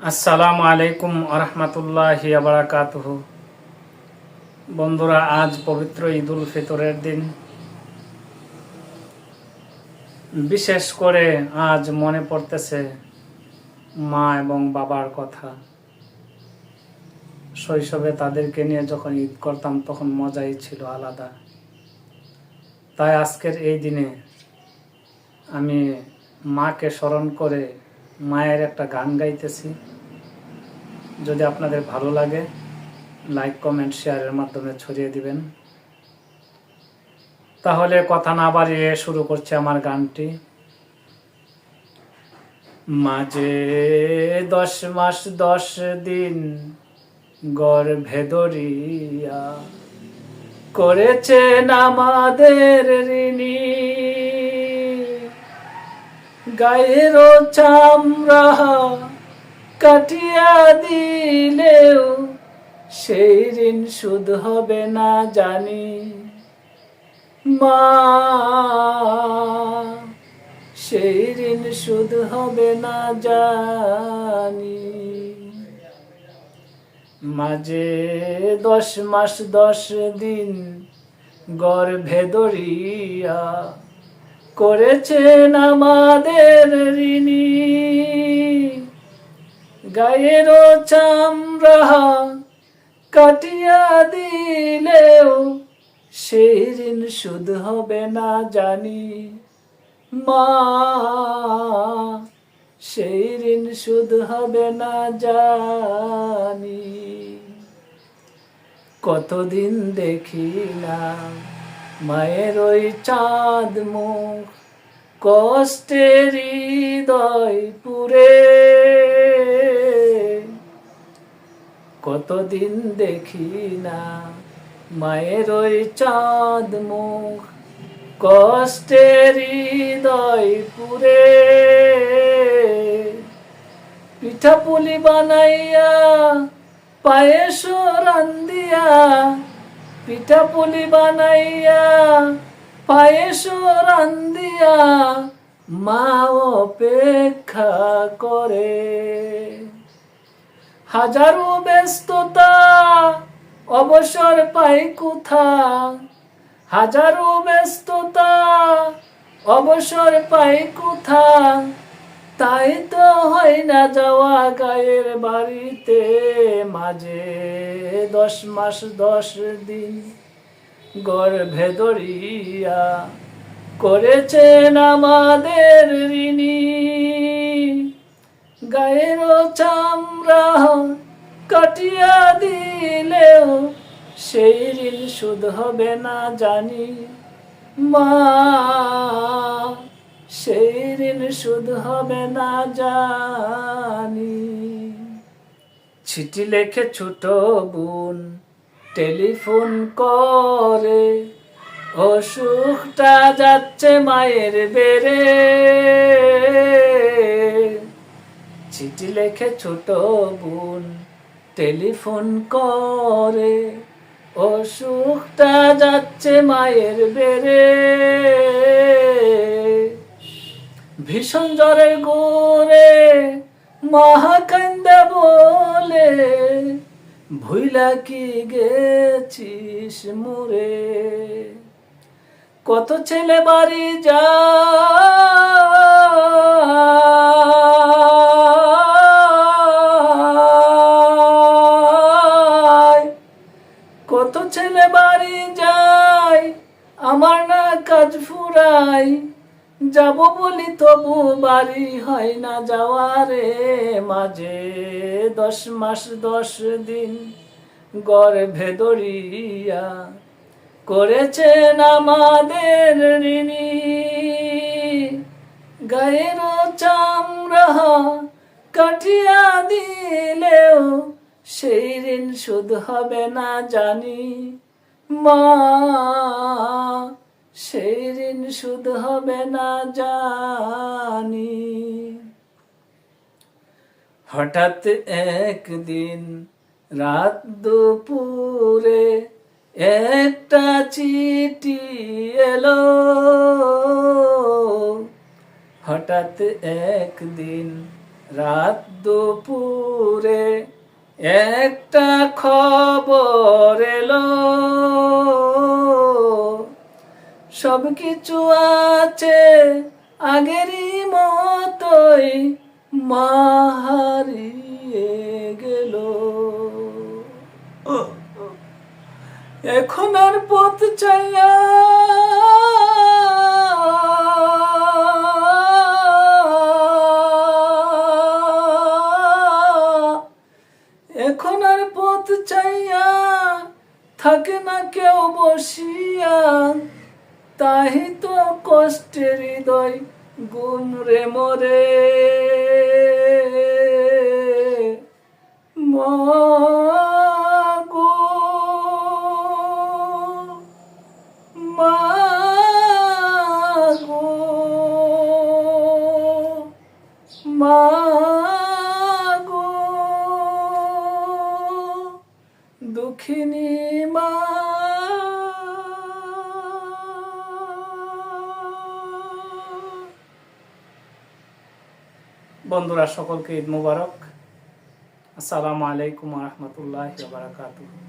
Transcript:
আসসালামু আলাইকুম আরহামতুল্লাহ আবরাকাতুহ বন্ধুরা, আজ পবিত্র ঈদুল ফিতরের দিন। বিশেষ করে আজ মনে পড়তেছে মা এবং বাবার কথা। শৈশবে তাদেরকে নিয়ে যখন ঈদ করতাম, তখন মজাই ছিল আলাদা। তাই আজকের এই দিনে আমি মাকে স্মরণ করে মায়ের একটা গান গাইতেছি। যদি আপনাদের ভালো লাগে লাইক কমেন্ট শেয়ারের মাধ্যমে ছড়িয়ে দিবেন। তাহলে কথা না বাড়িয়ে শুরু করছে আমার গানটি। মাঝে দশ মাস দশ দিন গর্ভে ধরিয়া করেছেন আমাদের ঋণী। গায়ের চামড়া কাটিয়া দিলেও সেই ঋণ সুদ হবে না জানি। মা, সেই ঋণ সুদ হবে না জানি। মাঝে দশ মাস দশ দিন গর্ভে ধরিয়া করেছেন আমাদের ঋণী। গায়ের চামড়া কাটিয়া দিলেও সেই ঋণ সুদ হবে না জানি। মা, সেই ঋণ সুদ হবে না জানি। কতদিন দেখি না মায়ের ওই চাঁদ মুখ, কষ্টের হৃদয় পুরে। কতদিন দেখি না মায়ের ওই চাঁদ মুখ, কষ্টের হৃদয় পুরে। পিঠা পুলি বানাইয়া পায়েস রান্দিয়া পিঠা পুলি বানাইয়া পায়েস রান্দিয়া মা অপেক্ষা করে। হাজারো ব্যস্ততা, অবসর পাই কোথা? হাজারো ব্যস্ততা, অবসর পাই কোথা? তাই তো হয় না যাওয়া গায়ের বাড়িতে। মাঝে দশ মাস, দশ দিন গর্ভে ধরিয়া করেছেন আমাদের ঋণী। গায়ের চামড়া কাটিয়া দিলেও সেই ঋণ সুদ হবে না জানি মা। সুদ হবে না জানি। চিঠি লেখে ছোট বোন, টেলিফোন করে, অসুখটা যাচ্ছে মায়ের বেড়ে। চিঠি লেখে ছোট বোন, টেলিফোন করে, অসুখটা যাচ্ছে মায়ের বেড়ে। ভীষণ জ্বরের গোরে মহাকান্দা বলে, ভুইলা কি গেছিস মুরে কত ছেলে বাড়ি যায়? কত ছেলে বাড়ি যায়? আমার না কাজ ফুরাই যাব বলি তবু বাড়ি হয় না যাওয়ারে মাঝে। দশ মাস, দশ দিন গর্ভে ধরিয়া করেছেন আমাদের ঋণী। গায়ের চামড়া কাটিয়া দিলেও সেই ঋণ সুদ হবে না জানি মা। সেই ঋণ সুদ হবে না জানি। হঠাৎ একদিন রাত দুপুরে একটা চিঠি এলো। হঠাৎ একদিন রাত দুপুরে একটা খবর এলো। সব কিছু আছে আগেরই মতোই। মা গেল এখন আর পথ চাইয়া এখন আর পথ চাইয়া থাকে না কেউ বসিয়া তাই তো কষ্টের হৃদয় গুমরে মরে। মাগো মাগো মাগো বন্ধুরা সকলকে ঈদ মুবারক। আসসালামু আলাইকুম রহমতুল্লাহ বারাকাতুহ।